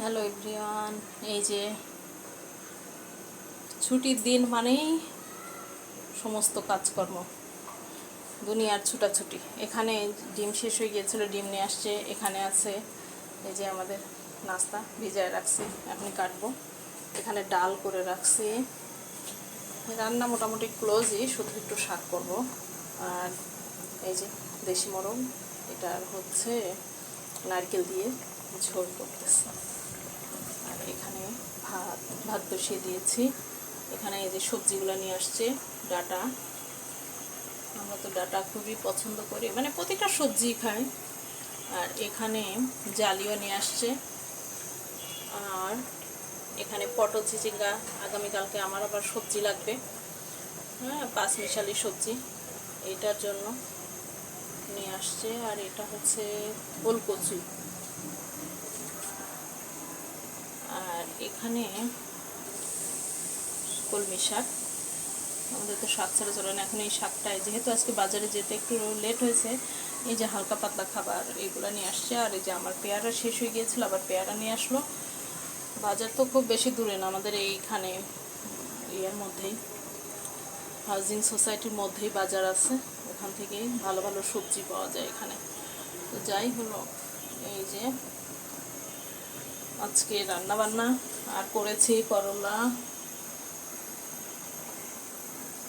Hello everyone এই যে ছুটির দিন মানেই সমস্ত কাজকর্ম। দুনিয়ার ছুটাছুটি। এখানে ডিম শেষ হয়ে গিয়েছিল, ডিম নিয়ে আসছে, এখানে আছে এই যে আমাদের নাস্তা, ভিজায় রাখছি এখন কাটবো। এখানে ডাল করে রাখছি। রান্না মোটামুটি ক্লোজই শুধু একটু শাক করব। আর এই যে দেশি মরম এটা হচ্ছে নারকেল দিয়ে ঝোল করতেছে। আর এখানে ভাত ভাত বসিয়ে দিয়েছি। এখানে এই যে সবজিগুলো নিয়ে আসছে, ডাটা। আমরা তো ডাটা খুবই পছন্দ করি। মানে প্রতিটা সবজি খাই। আর এখানে জালিও নিয়ে আসছে। আর এখানে পটল চিচিঙ্গা আগামীকালকে আমার আবার সবজি লাগবে। হ্যাঁ পাঁচ মিশালি সবজি। এটার জন্য নিয়ে আসছে। আর এটা হচ্ছে ওলকচু আর এখানে কলমি শাক আমাদের তো শাক ছাড়া চলে না। এখন এই শাকটা যেহেতু আজকে বাজারে যেতে একটু লেট হয়েছে, এই যে হালকা পাতলা খাবার এগুলো নিয়ে আসছে, আর এই যে আমার পেয়ারা শেষ হয়ে গিয়েছিল, আবার পেয়ারা নিয়ে আসলো। বাজার তো খুব বেশি দূরে না, আমাদের এইখানে ইয়ের মধ্যেই, হাউজিং সোসাইটির মধ্যেই বাজার আছে। ওখান থেকেই ভালো ভালো সবজি পাওয়া যায় এখানে। তো যাই হলো, এই যে আজকে রান্না বান্না আর করেছি করলা।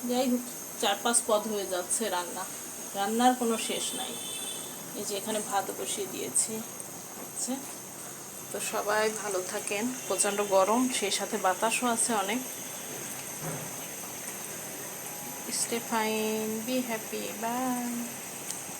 যাই হোক চার পাঁচ পদ হয়ে যাচ্ছে রান্না। রান্নার কোনো শেষ নাই। এই যে এখানে ভাত বসিয়ে দিয়েছি। হচ্ছে তো সবাই ভালো থাকেন। প্রচণ্ড গরম, সেই সাথে বাতাসও আছে অনেক। Stay fine be happy bye